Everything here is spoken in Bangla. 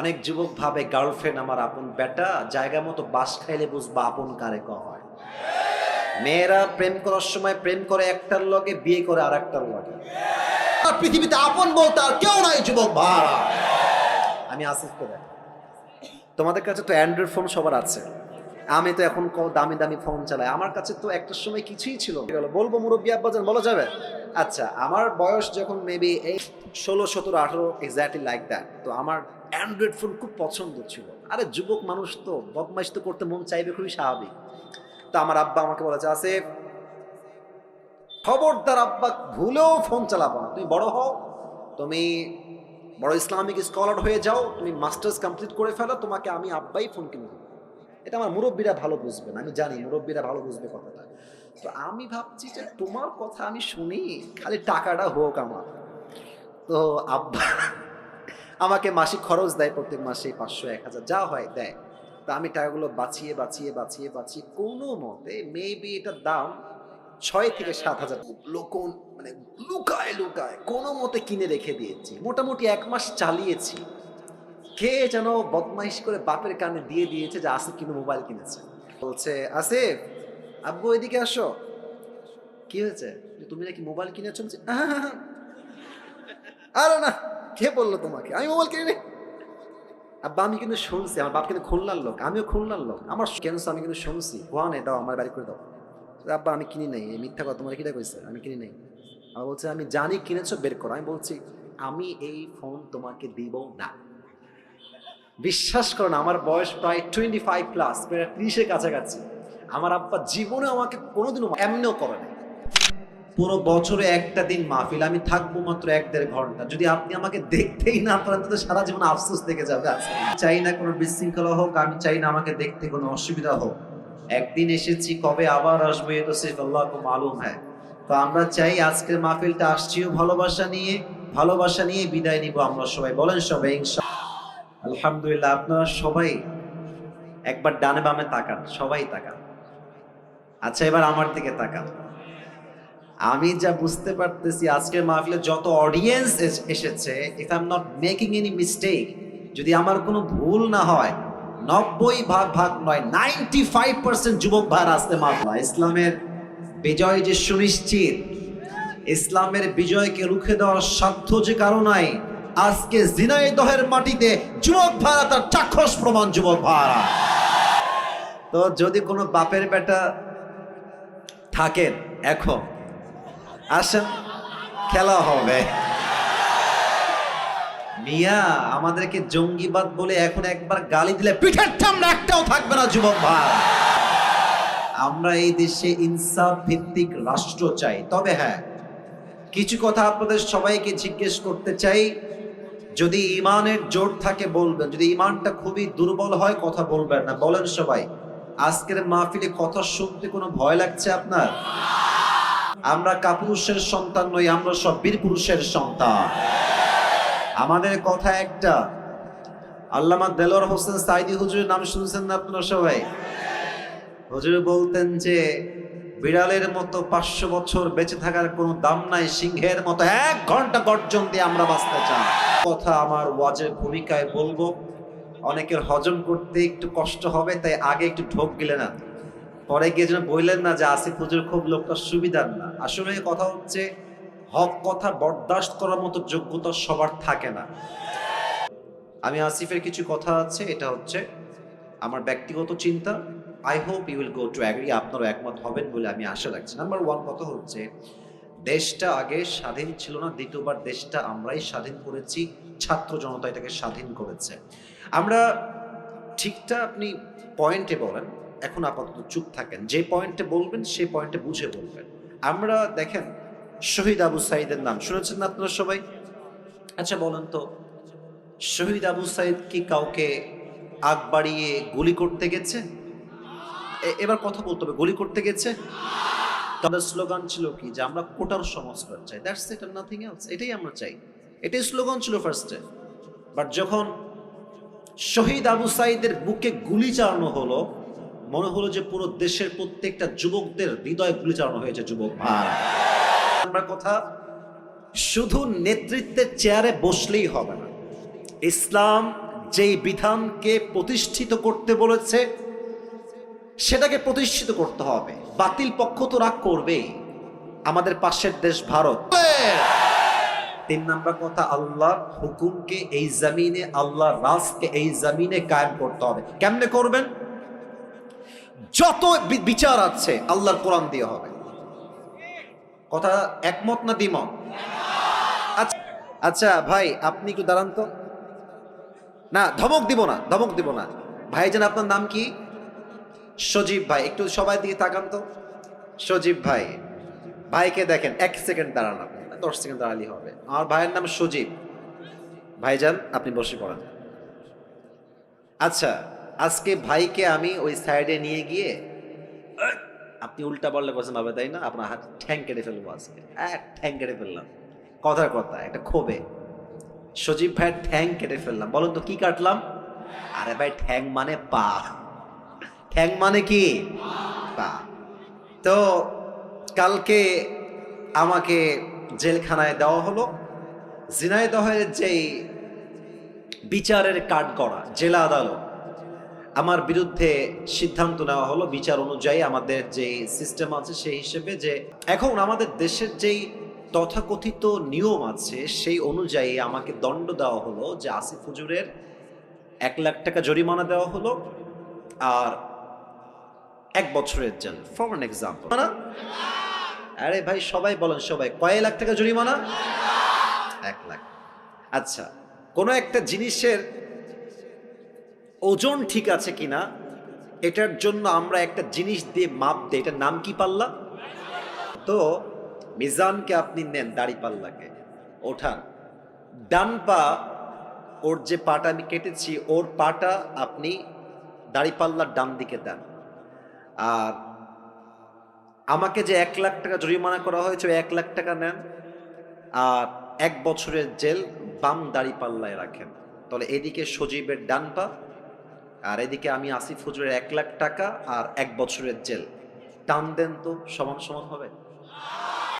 অনেক যুবক ভাবে গার্লফ্রেন্ড আমার আপন বেটা, জায়গা মতো বাস খাইলে বুঝবা আপন কারে ক হয়? মেয়েরা প্রেম করার সময় প্রেম করে একটার লগে, বিয়ে করে আর একটার লগে পৃথিবীতে আপন বলতে আর কেউ নাই, যুবক ভাড়া আমি আসিফকে দেখ তোমাদের কাছে তো অ্যান্ড্রয়েড ফোন সবার আছে। আমি তো এখন দামি দামি ফোন চালাই। আমার কাছে তো একটা সময় কিছুই ছিল বলব মুরব্বী আব্বাজান বলা যাবে? আচ্ছা আমার বয়স যখন মেবি এই ষোলো, সতেরো, আঠেরো এক্স্যাক্টলি লাইক দ্যাট তো আমার অ্যান্ড্রয়েড ফোন খুব পছন্দ ছিল। আরে যুবক মানুষ তো, বদমাইশ তো করতে মন চাইবে খুবই স্বাভাবিক। তো আমার আব্বা আমাকে বলেছে, আসিফ, খবরদার আব্বা, ভুলেও ফোন চালাবো না। তুমি বড় হও, তুমি বড় ইসলামিক স্কলার হয়ে যাও, তুমি মাস্টার্স কমপ্লিট করে ফেলো, তোমাকে আমি আব্বাই ফোন কিনে দেবো। এটা আমার মুরব্বীরা ভালো বুঝবেন, আমি জানি মুরব্বীরা ভালো বুঝবে কথাটা। তো আমি ভাবছি যে তোমার কথা আমি শুনি, খালি টাকাটা হোক আমার। তো আব্বা আমাকে মাসিক খরচ দেয় প্রত্যেক মাসে পাঁচশো এক হাজার যা হয় দেয়। তা আমি টাকাগুলো বাঁচিয়ে বাঁচিয়ে বাঁচিয়ে বাঁচিয়ে কোনো মতে মেবি এটার দাম ছয় থেকে সাত হাজার। লোকন মানে লুকায় লুকায় কোনো মতে কিনে রেখে দিয়েছি। মোটামুটি এক মাস চালিয়েছি। কে যেন বদমাইশ করে বাপের কানে দিয়ে দিয়েছে যে আসিফ কিন্তু মোবাইল কিনেছে। বলছে আসিফ আব্বু এদিকে আসো। কি হয়েছে? তুমি নাকি মোবাইল কিনেছো? বলছে, "আহা, আরে না কে বলল তোমাকে? আমি মোবাইল কিনে আব্বা, আমি কিন্তু শুনছি, আমার বাপ কিন্তু খুলনার লোক, আমিও খুলনার লোক। আমার কেন আমি কিন্তু শুনছি। কোয়ানে দাও, আমার বাড়ি করে দাও। আব্বা, আমি কিনি নাই, এই মিথ্যা কথা তোমার কিটা কইছে? আমি কিনি নাই। আমার বলছে, আমি জানি কিনেছো, বের করো। আমি বলছি, আমি এই ফোন তোমাকে দিব না। বিশ্বাস করো না, আমার বয়স প্রায় টোয়েন্টি ফাইভ প্লাস প্রায় ত্রিশের কাছাকাছি। আমার আব্বা জীবনে আমাকে কোনোদিনও এমনিও করে নাই। পুরো বছরে একটা দিন মাহফিল, আমি থাকব মাত্র এক দেড় ঘণ্টা। যদি আপনি আমাকে দেখতেই না পারেন, তাহলে সারা জীবন আফসোস থেকে যাবে চাই না কোনো বিশৃঙ্খলা হোক, আমি চাই না আমাকে দেখতে কোনো অসুবিধা হোক। একদিন এসেছি, কবে আবার আসব, এ তো সির্ফ আল্লাহ মালুম হ্যাঁ তো আমরা চাই আজকের মাহফিলটা আসছিও ভালোবাসা নিয়ে ভালোবাসা নিয়ে বিদায় নিব আমরা সবাই। বলেন সবাই আলহামদুলিল্লাহ, আপনারা সবাই একবার ডানে বামে তাকান, সবাই তাকান। আচ্ছা এবার আমার দিকে তাকান। আমি যা বুঝতে পারতেছি, আজকের মাহফিলে যত অডিয়েন্স এসেছে if I am not making any mistake যদি আমার কোনো ভুল না হয়, নব্বই ভাগ ভাগ নয় নাইনটি ফাইভ পার্সেন্ট যুবক ভাইয়ের আসতে মামলা ইসলামের বিজয় যে সুনিশ্চিত, ইসলামের বিজয়কে রুখে দেওয়ার সাধ্য যে কারও নাই, আজকে জিনাইদহের মাটিতে যুবক ভাড়া তার চাক্ষুষ প্রমাণ, যুবক ভাড়া তো যদি কোনো বাপের বেটা থাকেন, এখন আসেন, খেলা হবে। মিয়া, আমাদেরকে জঙ্গিবাদ বলে এখন একবার গালি দিলে পিঠের চামড়া একটাও থাকবে না, যুবক ভাই। আমরা এই দেশে ইনসাফ ভিত্তিক রাষ্ট্র চাই। তবে হ্যাঁ কিছু কথা আপনাদের সবাইকে জিজ্ঞেস করতে চাই। যদি ইমানের জোর থাকে বলবেন, যদি ইমানটা খুবই দুর্বল হয়, কথা বলবেন না। বলেন সবাই, আজকের মাহফিলে কথা শুনতে কোনো ভয় লাগছে আপনার? আমরা কাপুরুষের সন্তান নই, আমরা সব বীর পুরুষের সন্তান। আমাদের কথা একটা। আল্লামা দেলোয়ার হোসেন সাইদি হুজুরের নাম শুনছেন না আপনারা সবাই? হুজুর বলতেন যে, বিড়ালের মতো পাঁচশো বছর বেঁচে থাকার কোনো দাম নাই, সিংহের মতো এক ঘণ্টা গর্জন দিয়ে আমরা বাঁচতে চাই। কথা আমার ওয়াজের ভূমিকায় বলব। অনেকের হজম করতে একটু কষ্ট হবে, তাই আগে একটু ঢোক গেলে না পরে গিয়ে যেন বললেন না যে আসিফ হুজুর খুব লোকটা সুবিধার না। আসলে কথা হচ্ছে, হক কথা বরদাস্ত করার মতো যোগ্যতা সবার থাকে না। আমি আসিফের কিছু কথা আছে, এটা হচ্ছে আমার ব্যক্তিগত চিন্তা। I hope you will go to agree আপনারও একমত হবেন বলে আমি আশা রাখছি। নাম্বার ওয়ান কথা হচ্ছে, দেশটা আগে স্বাধীন ছিল না, দ্বিতীয়বার দেশটা আমরাই স্বাধীন করেছি, ছাত্র জনতা এটাকে স্বাধীন করেছে। আমরা ঠিকটা আপনি পয়েন্টে বলেন এখন আপাতত চুপ থাকেন। যে পয়েন্টে বলবেন সেই পয়েন্টে বুঝে বলবেন। আমরা দেখেন, শহীদ আবু সাইদের নাম। শুনেছেন আপনারা সবাই? আচ্ছা বলেন তো, শহীদ আবু সাইদ কি কাউকে আগ বাড়িয়ে গুলি করতে গেছে? এবার কথা বলতে হবে, গুলি করতে গেছে? তাদের স্লোগান ছিল কি? যে আমরা কোটার সংস্কার চাই। দ্যাটস ইট আর নাথিং এলস এটাই আমরা চাই। এটাই স্লোগান ছিল ফার্স্টে বাট যখন শহীদ আবু সাইদের বুকে গুলি চালানো হলো মনে হলো যে পুরো দেশের প্রত্যেকটা যুবকদের হৃদয় গুলি চালানো হয়েছে, যুবক ভাই। কথা, শুধু নেতৃত্বের চেয়ারে বসলেই হবে না। ইসলাম যেই বিধানকে প্রতিষ্ঠিত করতে বলেছে, সেটাকে প্রতিষ্ঠিত করতে হবে। বাতিল পক্ষ তো রাগ করবেই। আমাদের পাশের দেশ ভারত। তিন নাম্বার কথা, আল্লাহর হুকুমকে এই জমিনে, আল্লাহর রাজকে এই জমিনে কায়েম করতে হবে। কেমনে করবেন? যত বিচার আছে, আল্লাহর কোরআন দিয়ে হবে। কথা একমত না দ্বিমত? আচ্ছা আচ্ছা ভাই, আপনি একটু দাঁড়ান তো। না, ধমক দিব না, ধমক দিব না। ভাইজান, আপনার নাম কি? সজীব ভাই, একটু সবাই দিকে তাকান তো। সজীব ভাই, ভাইকে দেখেন, এক সেকেন্ড দাঁড়ান আপনি, দশ সেকেন্ড দাঁড়ালেই হবে। আমার ভাইয়ের নাম সজীব। ভাইজান, আপনি বসে পড়েন। আচ্ছা আজকে ভাইকে আমি ওই সাইডে নিয়ে গিয়ে আপনি উল্টা বললে বলছেন ভাবে, তাই না? আপনার হাত ঠ্যাং কেটে ফেলব আজকে। এক ঠ্যাং কেটে ফেললাম। কথার কথা, একটা ক্ষোভে। সজীব ভাইয়ের ঠ্যাং কেটে ফেললাম। বলুন তো, কি কাটলাম? আরে ভাই, ঠ্যাং মানে পা। ঠ্যাং মানে কি? পা। তো কালকে আমাকে জেলখানায় দেওয়া হলো। ঝিনাইদহের যেই বিচারের কাঠ করা জেলা আদালত আমার বিরুদ্ধে সিদ্ধান্ত নেওয়া হলো, বিচার অনুযায়ী আমাদের যে সিস্টেম আছে সেই হিসেবে যে এখন আমাদের দেশের যেই তথাকথিত নিয়ম আছে সেই অনুযায়ী আমাকে দণ্ড দেওয়া হলো যে আসিফ হুজুরের এক লাখ টাকা জরিমানা দেওয়া হলো আর এক বছরের জেল। ফর অ্যান এক্সাম্পল আরে ভাই, সবাই বলেন সবাই, কয় লাখ টাকা জরিমানা? এক লাখ। আচ্ছা কোনো একটা জিনিসের ওজন ঠিক আছে কিনা, এটার জন্য আমরা একটা জিনিস দিয়ে মাপ দিই। এটার নাম কি পাল্লা? তো মিজানকে আপনি নেন দাড়ি পাল্লাকে। ওঠান। ডান পা, ওর যে পাটা আমি কেটেছি, ওর পাটা আপনি দাড়ি পাল্লার ডান দিকে দেন। আর আমাকে যে এক লাখ টাকা জরিমানা করা হয়েছে এক লাখ টাকা নেন। আর এক বছরের জেল বাম দাড়ি পাল্লায় রাখেন। তাহলে এদিকে সজীবের ডান পা আর এদিকে আমি আসিফ হুজুরের এক লাখ টাকা আর এক বছরের জেল। টান দেন তো, সমান সমান হবে?